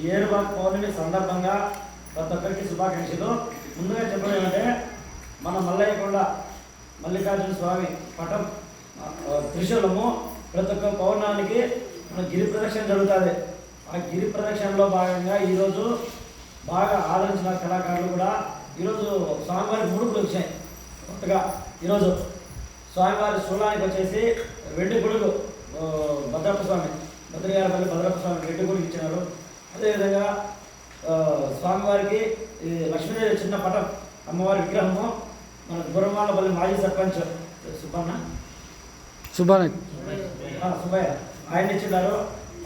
ఈ ఏరువాక పౌర్ణమి సందర్భంగా ప్రతి ఒక్కరికి శుభాకాంక్షలు. ముందుగా చెప్పడం ఏమంటే మన మల్లయ్యకొండ మల్లికార్జున స్వామి పటం త్రిశూలము ప్రతి ఒక్క పౌర్ణానికి మన గిరి ప్రదక్షిణ జరుగుతుంది. ఆ గిరి ప్రదక్షిణలో భాగంగా ఈరోజు బాగా ఆదరించిన కళాకారులు కూడా ఈరోజు స్వామివారి ముడుపులు వచ్చాయి. కొత్తగా ఈరోజు స్వామివారి శూలానికి వచ్చేసి రెండు గుడులు భద్రప్ప స్వామి భద్రగారపల్లి భద్రప్ప స్వామి రెండు గొడుగు ఇచ్చినారు. అదేవిధంగా స్వామివారికి ఈ లక్ష్మీదేవి చిన్న పటం అమ్మవారి విగ్రహము మన గురమాలపల్లి మాజీ సర్పంచ్ సుబ్బన్న. సుబ్బానాయక్ ఆ, సుబ్బయ్య. ఆయన ఇచ్చినారు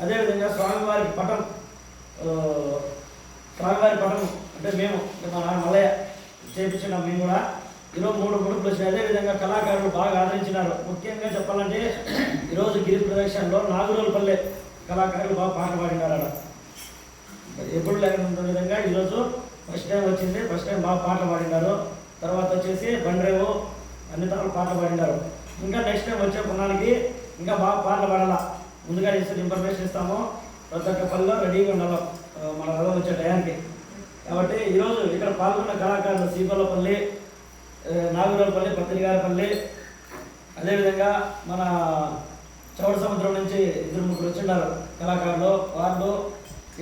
అదేవిధంగా స్వామివారికి పటం స్వామివారి పటం అంటే మేము అంటే మా నాన్న మల్లయ్య చేపించినాం మేము కూడా ఈరోజు మూడు ముడుపులు వచ్చినాయి అదేవిధంగా కళాకారులు బాగా ఆదరించినారు. ముఖ్యంగా చెప్పాలంటే ఈరోజు గిరి ప్రదక్షిణలో నాగురోలపల్లె కళాకారులు బాగా పాటలు పాడినారు ఆడ ఎప్పుడు లేకుండా విధంగా ఈరోజు ఫస్ట్ టైం వచ్చింది ఫస్ట్ టైం బాగా పాటలు పాడినారు తర్వాత వచ్చేసి బండ్రేవు అన్ని తరాలు పాటలు పాడినారు ఇంకా నెక్స్ట్ టైం వచ్చే పునానికి ఇంకా బాగా పాటలు పాడాలా. ముందుగా ఇస్తే ఇన్ఫర్మేషన్ ఇస్తాము. ప్రతి ఒక్క పనిలో రెడీగా ఉండాలి మన రథం వచ్చే టయానికి. కాబట్టి ఈరోజు ఇక్కడ పాల్గొన్న కళాకారులు సీపల్లపల్లి నాగులపల్లి పత్రికారపల్లి అదేవిధంగా మన చౌడ సముద్రం నుంచి ఇద్దరు ముగ్గురు వచ్చిన్నారు కళాకారులు వాళ్ళు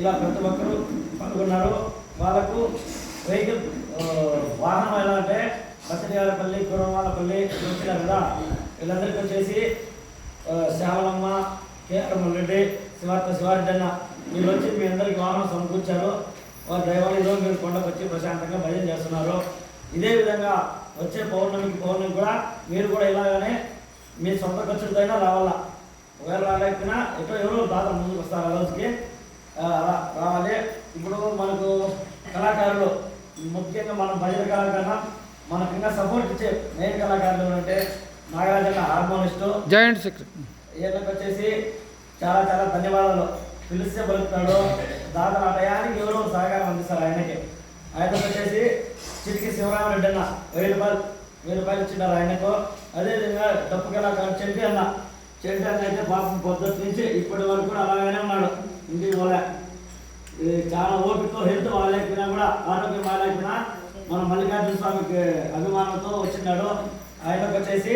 ఇలా ప్రతి ఒక్కరు పాల్గొన్నారు వాళ్ళకు వెహికల్ వాహనం ఎలా అంటే పత్రికారపల్లి గురవాలపల్లి వచ్చినారు కదా. వీళ్ళందరికీ వచ్చేసి శ్యావలమ్మ శ్యామలమ్మ కేఆర్ రెడ్డి శివార్త శివారెడ్డి అన్న వీళ్ళు వచ్చి మీ అందరికి వాహనం సమకూర్చారు. వారి దైవాలయంలో మీరు కొండకు వచ్చి ప్రశాంతంగా భజన చేస్తున్నారు. ఇదే విధంగా వచ్చే పౌర్ణమికి పౌర్ణమి కూడా మీరు కూడా ఇలాగానే మీ సొంత ఖర్చులతోనే రావాలా. ఒకవేళ రాలేకపోయినా ఎటో ఎవరో దాదాపు ముందుకు వస్తారు ఆ రోజుకి. రావాలి. ఇప్పుడు మనకు కళాకారులు ముఖ్యంగా మనం భజన కళాకారులు మనకు ఇంకా సపోర్ట్ ఇచ్చే మెయిన్ కళాకారులు అంటే నాగరాజన్న హార్మోనిస్టు. జాయింట్ సెక్రటరీ వీళ్ళకి వచ్చేసి చాలా చాలా ధన్యవాదాలు. పిలిస్తే పలుకుతాడు. దాదాపు ఆ టయానికి ఎవరో సహకారం అందిస్తారు ఆయనకి. ఆయనకు వచ్చేసి చిటికి శివరామరెడ్డి అన్న వెయ్యి రూపాయలు వెయ్యి రూపాయలు ఇచ్చినారు ఆయనకు. అదేవిధంగా డప్పు కళాకారు చెంటి అన్న. చెంటి అన్న అయితే పాపం పొద్దుటి నుంచి ఇప్పటి వరకు కూడా అలాగనే ఉన్నాడు. ఇంటికి పోలే చాలా ఓపికతో హెల్త్ బాగాలేకపోయినా కూడా ఆరోగ్యం బాగాలేకపోయినా మన మల్లికార్జున స్వామికి అభిమానంతో వచ్చినాడు ఆయనకు వచ్చేసి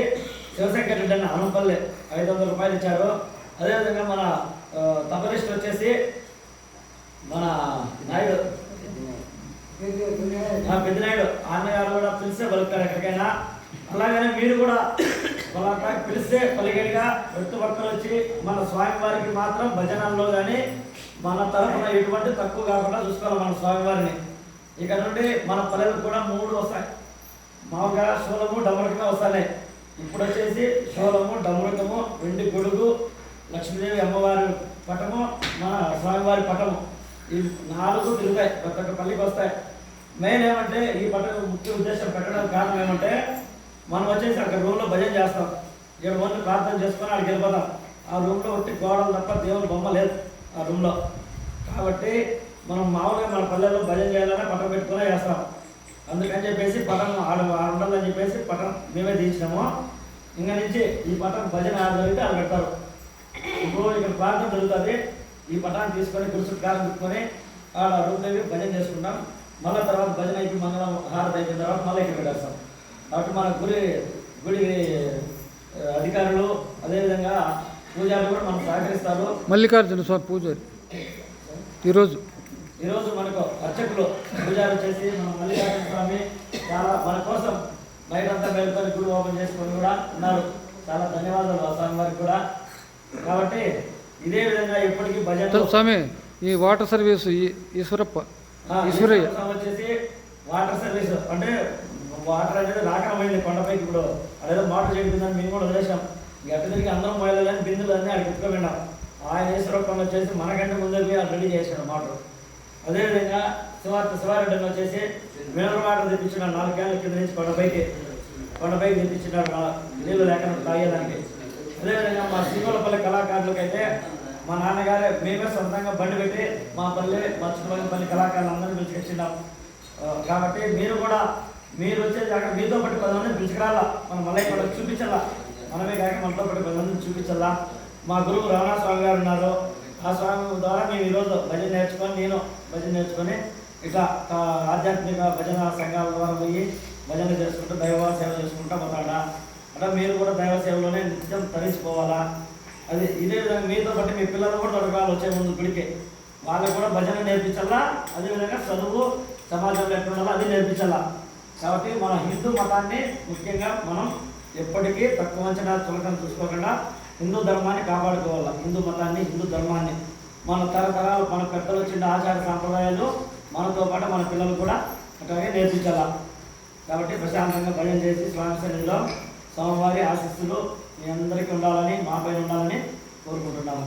శివశంకర్ రెడ్డి అన్న హనుపల్లి ఐదు వందల రూపాయలు ఇచ్చారు. అదేవిధంగా మన తపలిస్ట్ వచ్చేసి మన నాయుడు. ఆ, పెద్దనాయుడు అన్నగారు కూడా పిలిస్తే పలుకుతారు ఎక్కడికైనా. అలాగనే మీరు కూడా పలాకా పిలిస్తే పలిగేడిగా ప్రతి ఒక్కరు వచ్చి మన స్వామివారికి మాత్రం భజనల్లో కానీ మన తరఫున ఎటువంటి తక్కువ కాకుండా చూసుకోవాలి మన స్వామివారిని. ఇక నుండి మన పల్లెలు కూడా మూడు వస్తాయి. మామూలుగా శూలము డమరకమే వస్తాయి ఇప్పుడు వచ్చేసి శూలము డమరకము వెండి గొడుగు లక్ష్మీదేవి అమ్మవారి పటము మన స్వామివారి పటము. ఈ నాలుగు తిరుగుతాయి. ప్రతి ఒక్క పల్లికి వస్తాయి. మెయిన్ ఏమంటే ఈ పటం ముఖ్య ఉద్దేశం పెట్టడానికి కారణం ఏమంటే మనం వచ్చేసి అక్కడ రూమ్లో భజన చేస్తాం. ఇక్కడ ఓన్లీ ప్రార్థన చేసుకొని అక్కడికి వెళ్ళిపోతాం. ఆ రూమ్లో ఒకటి గోడలు తప్ప దేవుని బొమ్మ లేదు ఆ రూమ్లో కాబట్టి మనం మామూలుగా మన పల్లెల్లో భజన చేయాలనే పట్టం పెట్టుకునే చేస్తాం. అందుకని చెప్పేసి పటం ఆడ ఆడ ఉండాలని చెప్పేసి పటం మేమే తీసినాము ఇంకా నుంచి ఈ పటం భజన ఆడ జరిగితే పెడతారు. ఇప్పుడు ఇక్కడ ప్రార్థన జరుగుతుంది. ఈ పటాన్ని తీసుకొని గురుసుకు కారం పెట్టుకొని ఆడ రూమ్ దగ్గర భజన చేసుకుంటాం. మళ్ళీ తర్వాత భజన అయిపోయి మంగళం హారతి అయిపోయిన తర్వాత మళ్ళీ ఇక్కడ పెట్టేస్తాం కాబట్టి మన గుడి గుడి అధికారులు అదేవిధంగా పూజారులు కూడా మనకు సహకరిస్తారు. మల్లికార్జున స్వామి పూజారి ఈరోజు. ఈరోజు మనకు అర్చకులు పూజారు చేసి మన మల్లికార్జున స్వామి చాలా మన కోసం బయటంతా వెళ్తారు గుడి ఓపెన్ చేసుకొని కూడా ఉన్నారు. చాలా ధన్యవాదాలు ఆ స్వామి వారికి కూడా. కాబట్టి ఇదే విధంగా ఎప్పటికీ భజన స్వామి ఈ వాటర్ సర్వీస్ ఈశ్వరప్ప ఈశ్వరయ్య. ఈశ్వర వచ్చేసి వాటర్ సర్వీస్. అంటే వాటర్ అనేది రాకడం పోయింది కొండపైకి ఇప్పుడు. అదేదో మోటార్ చెప్పిందని మేము కూడా వదిలేసాం. ఎట్ట తిరిగి అందరం పోయలేదు కానీ బిందులు అన్నీ అక్కడికి ఎత్తుకోపోయినాం ఆయన ఈశ్వరప్పని వచ్చేసి మనకంటే ముందే పోయి రెడీ చేసాడు మోటార్. అదేవిధంగా శివార్త శివారెడ్డి వచ్చేసి మినరల్ వాటర్ తెప్పించినాడు నాలుగు క్యాన్ల కింద నుంచి కొండపైకి. కొండపైకి తెప్పించినాడు నీళ్ళు లేకుండా తాగేదానికి. అదేవిధంగా మా శ్రీగోళపల్లి కళాకారులకు అయితే మా నాన్నగారే మేమే సొంతంగా బండి పెట్టి మా పల్లె మా చుట్టుపక్కల పల్లి కళాకారులు అందరినీ పిలిచికొచ్చినాం కాబట్టి మీరు కూడా మీరు వచ్చేది అక్కడ మీతో పాటు పది మందిని పిలుచుకురాలా? మనం మళ్ళీ కూడా చూపించాలా? మనమే కాక మనతో పాటు పది మందిని చూపించాలా? మా గురువు రమణ స్వామి గారు ఉన్నారు. ఆ స్వామి ద్వారా మేము ఈరోజు భజన నేర్చుకొని నేను భజన నేర్చుకొని ఇట్లా ఆధ్యాత్మిక భజన సంఘాల ద్వారా పోయి భజన చేసుకుంటూ దైవ సేవ చేసుకుంటూ పోతాడా? అట్లా మీరు కూడా దైవ సేవలోనే నిత్యం తరించిపోవాలా? అది ఇదే విధంగా మీతో పాటు మీ పిల్లలు కూడా తొడగాలు వచ్చే ముందు గుడికి. వాళ్ళకు కూడా భజన నేర్పించాలా? అదేవిధంగా చదువు సమాజంలో ఎక్కడ ఉండాలో అది నేర్పించాలా? కాబట్టి మన హిందూ మతాన్ని ముఖ్యంగా మనం ఎప్పటికీ తక్కువ అంచనా చులకన చూసుకోకుండా హిందూ ధర్మాన్ని కాపాడుకోవాలి. హిందూ మతాన్ని హిందూ ధర్మాన్ని. మన తరతరాలు మన పెద్దలు వచ్చిన ఆచార సాంప్రదాయాలు మనతో పాటు మన పిల్లలు కూడా అట్లాగే నేర్పించాల. కాబట్టి ప్రశాంతంగా భయం చేసి స్వామి సోమవారి స్వామివారి ఆశీస్సులు మీ అందరికీ ఉండాలని మా పైన ఉండాలని కోరుకుంటున్నాము.